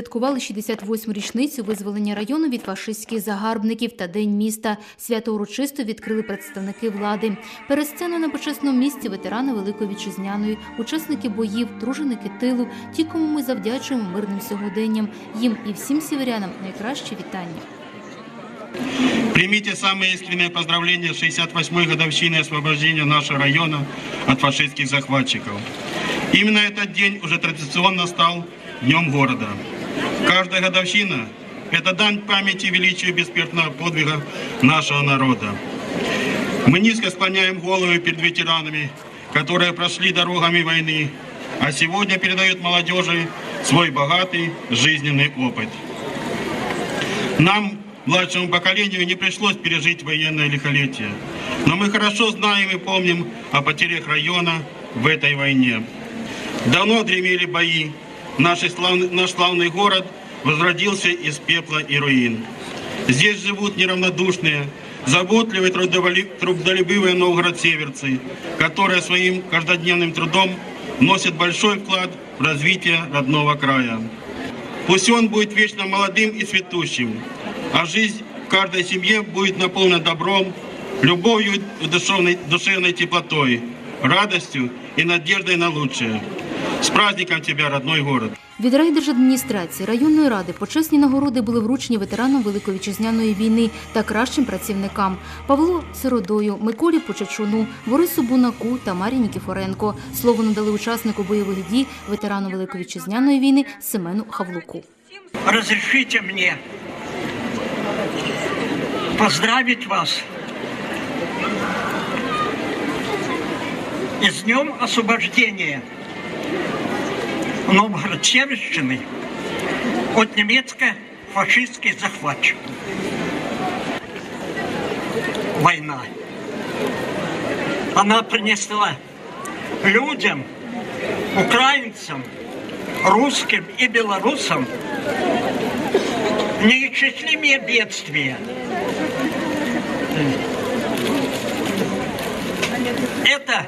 Відсвяткували 68-му річницю визволення району від фашистських загарбників та День міста. Свято урочисто відкрили представники влади. Перед сценою на почесному місці ветерани Великої Вітчизняної, учасники боїв, труженики тилу, ті, кому ми завдячуємо мирним сьогоденням. Їм і всім сіверянам найкраще вітання. Примите самые искренние поздравления с 68-й годовщиной освобождения нашего района от фашистских захватчиков. Именно этот день уже традиционно стал Днем города. Каждая годовщина – это дань памяти и величию бессмертного подвига нашего народа. Мы низко склоняем головы перед ветеранами, которые прошли дорогами войны, а сегодня передают молодежи свой богатый жизненный опыт. Нам, младшему поколению, не пришлось пережить военное лихолетие. Но мы хорошо знаем и помним о потерях района в этой войне. Давно дремели бои. Наш славный, наш славный город возродился из пепла и руин. Здесь живут неравнодушные, заботливые, трудолюбивые новгород-северцы, которые своим каждодневным трудом вносят большой вклад в развитие родного края. Пусть он будет вечно молодым и цветущим, а жизнь в каждой семье будет наполнена добром, любовью и душевной, душевной теплотой, радостью и надеждой на лучшее. С праздником тебя, родной город! Від райдержадміністрації районної ради почесні нагороди були вручені ветеранам Великої вітчизняної війни та кращим працівникам Павлу Сиродою, Миколі Почечуну, Борису Бунаку та Марі Нікіфоренко. Слово надали учаснику бойових дій ветерану Великої вітчизняної війни Семену Хавлуку. разрешите мне поздравить вас с Днем освобождения Новгород-Северщины от немецко-фашистских захватчиков. Война. Она принесла людям, украинцам, русским и белорусам неисчислимые бедствия. Это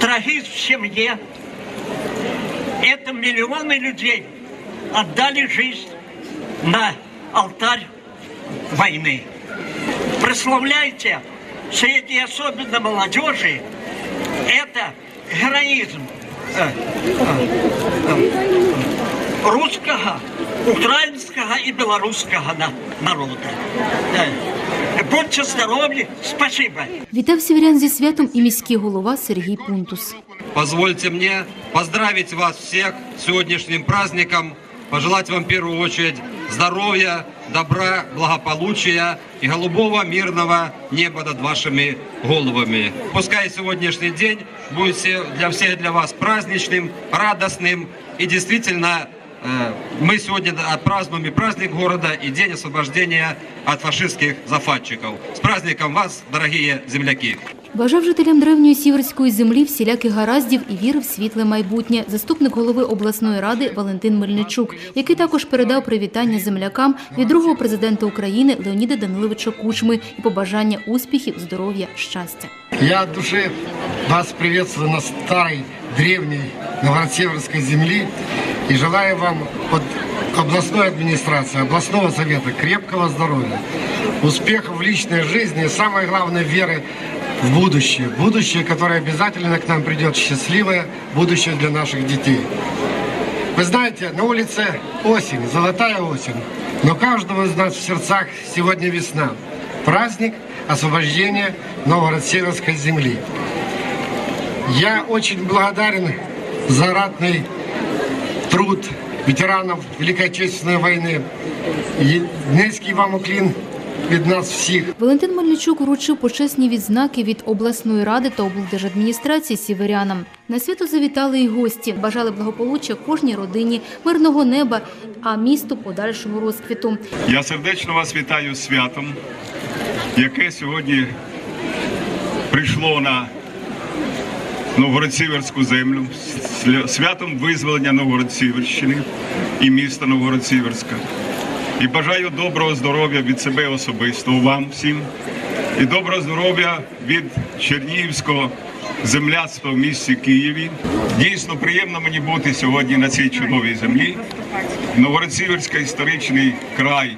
трагизм в семье. Это миллионы людей отдали жизнь на алтарь войны. Прославляйте среди особенно молодежи это героизм э, русского, украинского и белорусского на- народа. Э, Будьте здоровы, спасибо. Вітав сіверян зі святом і міський голова Сергій Пунтус. Позвольте мне поздравить вас всех с сегодняшним праздником, пожелать вам в первую очередь здоровья, добра, благополучия и голубого мирного неба над вашими головами. Пускай сегодняшний день будет для всех для вас праздничным, радостным и действительно э, мы сегодня отпразднуем и праздник города, и день освобождения от фашистских захватчиков. С праздником вас, дорогие земляки! Бажав жителям древньої сіверської землі всіляких гараздів і віри в світле майбутнє. Заступник голови обласної ради Валентин Мельничук, який також передав привітання землякам від другого президента України Леоніда Даниловича Кучми і побажання успіхів, здоров'я, щастя. Я от вас приветствую на старой, древней Новгород-Северской земле и желаю вам от областной администрации, областного совета крепкого здоровья, успехов в личной жизни и самое главное в будущее. Будущее, которое обязательно к нам придет счастливое, будущее для наших детей. Вы знаете, на улице осень, золотая осень, но каждого из нас в сердцах сегодня весна. Праздник освобождения Новгород-Северской земли. Я очень благодарен за ратный труд ветеранов Великой Отечественной войны. Низкий вам уклін від нас всіх. Валентин Мельничук вручив почесні відзнаки від обласної ради та облдержадміністрації сіверянам. На свято завітали і гості, бажали благополуччя кожній родині, мирного неба, а місту подальшого розквіту. Я сердечно вас вітаю з святом, яке сьогодні прийшло на Новгород-Сіверську землю, святом визволення Новгород-Сіверщини і міста Новгород-Сіверська. І бажаю доброго здоров'я від себе особисто вам всім, і доброго здоров'я від Чернігівського земляцтва в місті Києві. Дійсно приємно мені бути сьогодні на цій чудовій землі. Новгород-Сіверська історичний край.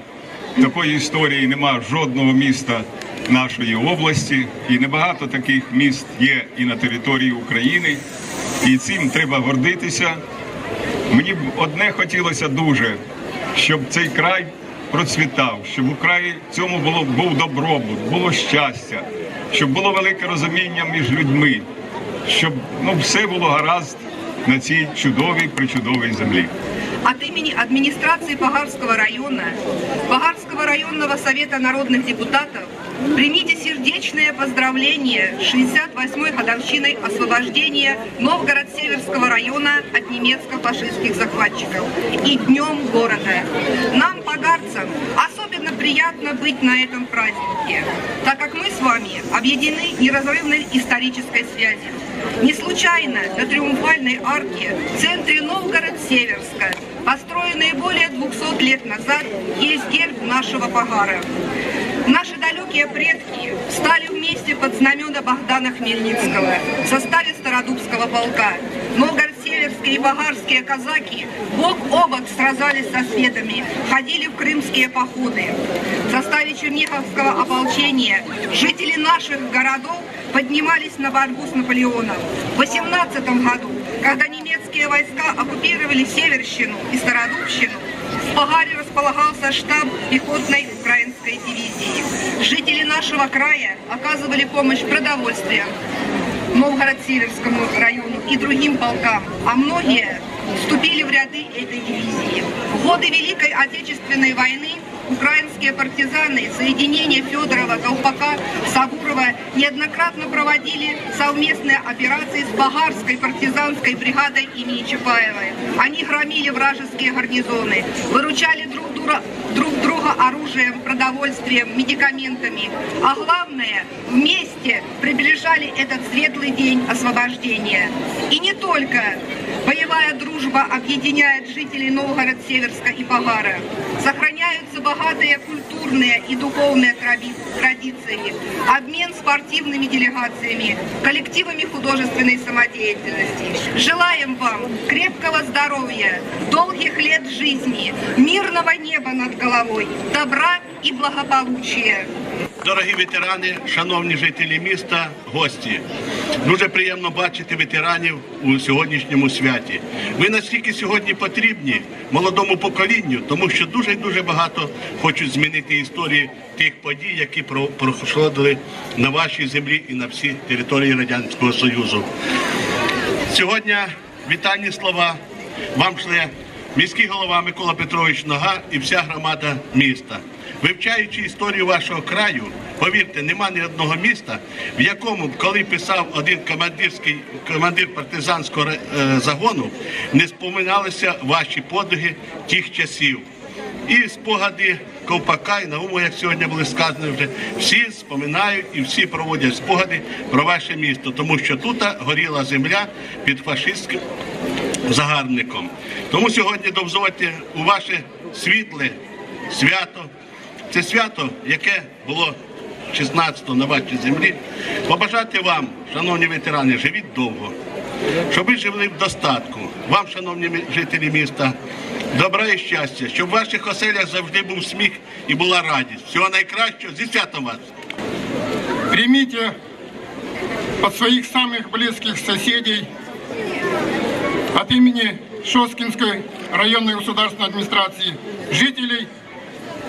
Такої історії нема жодного міста нашої області, і небагато таких міст є і на території України. І цим треба гордитися. Мені б одне хотілося дуже, щоб цей край процвітав, щоб у краї цьому було був добробут, було щастя, щоб було велике розуміння між людьми, щоб ну все було гаразд на цій чудовій причудовій землі. От имени администрации Пагарского района, Пагарского районного совета народных депутатов примите сердечное поздравление с 68-й годовщиной освобождения Новгород-Северского района от немецко-фашистских захватчиков и Днем города. Нам, пагарцам, особенно приятно быть на этом празднике, так как мы с вами объединены неразрывной исторической связью. Не случайно на Триумфальной арке в центре Новгород-Северска, построенной более 200 лет назад, есть герб нашего Пагара. Наши далекие предки встали вместе под знамена Богдана Хмельницкого в составе Стародубского полка. Новгород-Северские и Багарские казаки бок о бок сражались со шведами, ходили в крымские походы. В составе Черниговского ополчения жители наших городов поднимались на борьбу с Наполеоном. В 18 году, когда немецкие войска оккупировали Северщину и Стародубщину, в Пагаре располагался штаб пехотной украинской дивизии. Жители нашего края оказывали помощь продовольствием Новгород-Северскому району и другим полкам, а многие вступили в ряды этой дивизии. В годы Великой Отечественной войны украинские партизаны соединения Федорова, Колпака, Сабурова неоднократно проводили совместные операции с Багарской партизанской бригадой имени Чапаевой. Они громили вражеские гарнизоны, выручали друг друга, друг друга оружием, продовольствием, медикаментами, а главное, вместе приближали этот светлый день освобождения. И не только боевая дружба объединяет жителей Новгород-Северска и Багара. Сохраняются богатые культурные и духовные тради- традиции, обмен спортивными делегациями, коллективами художественной самодеятельности. Желаем вам крепкого здоровья, долгих лет жизни, мирного неба над головой, добра и благополучия. Дорогі ветерани, шановні жителі міста, гості. Дуже приємно бачити ветеранів у сьогоднішньому святі. Ви настільки сьогодні потрібні молодому поколінню, тому що дуже і дуже багато хочуть змінити історії тих подій, які про- проходили на вашій землі і на всій території Радянського Союзу. Сьогодні вітальні слова вам шле міський голова Микола Петрович Нога і вся громада міста. Вивчаючи історію вашого краю, повірте, нема ні одного міста, в якому, коли писав один командирський командир партизанського е, загону, не споминалися ваші подвиги тих часів. І спогади Ковпака і Науму, як сьогодні були сказані вже, всі споминають і всі проводять спогади про ваше місто, тому що тут горіла земля під фашистським загарбником. Тому сьогодні дозвольте у ваше світле свято, це свято, яке було 16-го на вашій землі, побажати вам, шановні ветерани, живіть довго, щоб ви жили в достатку. Вам, шановні жителі міста, добра і щастя, щоб в ваших оселях завжди був сміх і була радість. Всього найкращого зі святом вас! примите от своих самых близких соседей от имени Шоскинской районной государственной администрации, жителей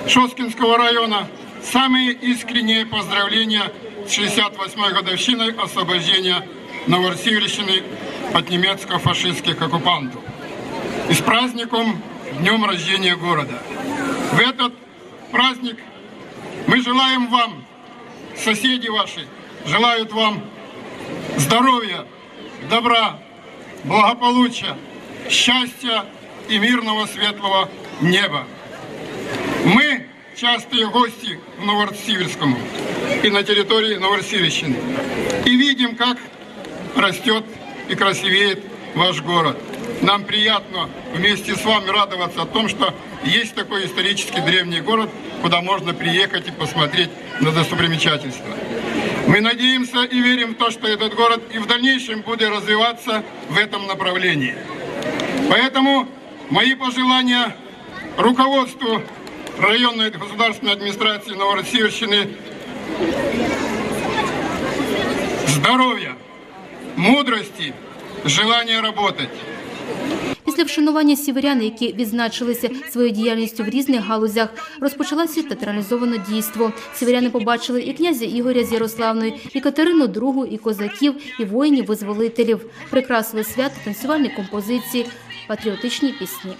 Шоскинского района, самые искренние поздравления с 68-й годовщиной освобождения Новосибирщины от немецко-фашистских оккупантов. И с праздником Днем рождения города. В этот праздник мы желаем вам соседи ваши желают вам здоровья, добра, благополучия, счастья и мирного светлого неба. Мы частые гости в Новосибирском и на территории Новосибирщины. И видим, как растет и красивеет ваш город. Нам приятно вместе с вами радоваться о том, что есть такой исторически древний город, куда можно приехать и посмотреть на достопримечательства. Мы надеемся и верим в то, что этот город и в дальнейшем будет развиваться в этом направлении. Поэтому мои пожелания руководству районной государственной администрации Новороссийщины здоровья, мудрости, желания работать. Після вшанування сіверян, які відзначилися своєю діяльністю в різних галузях, розпочалося театралізоване дійство. Сіверяни побачили і князя Ігоря з Ярославної, і Катерину II, і козаків, і воїнів-визволителів. Прикрасили свято танцювальні композиції, патріотичні пісні.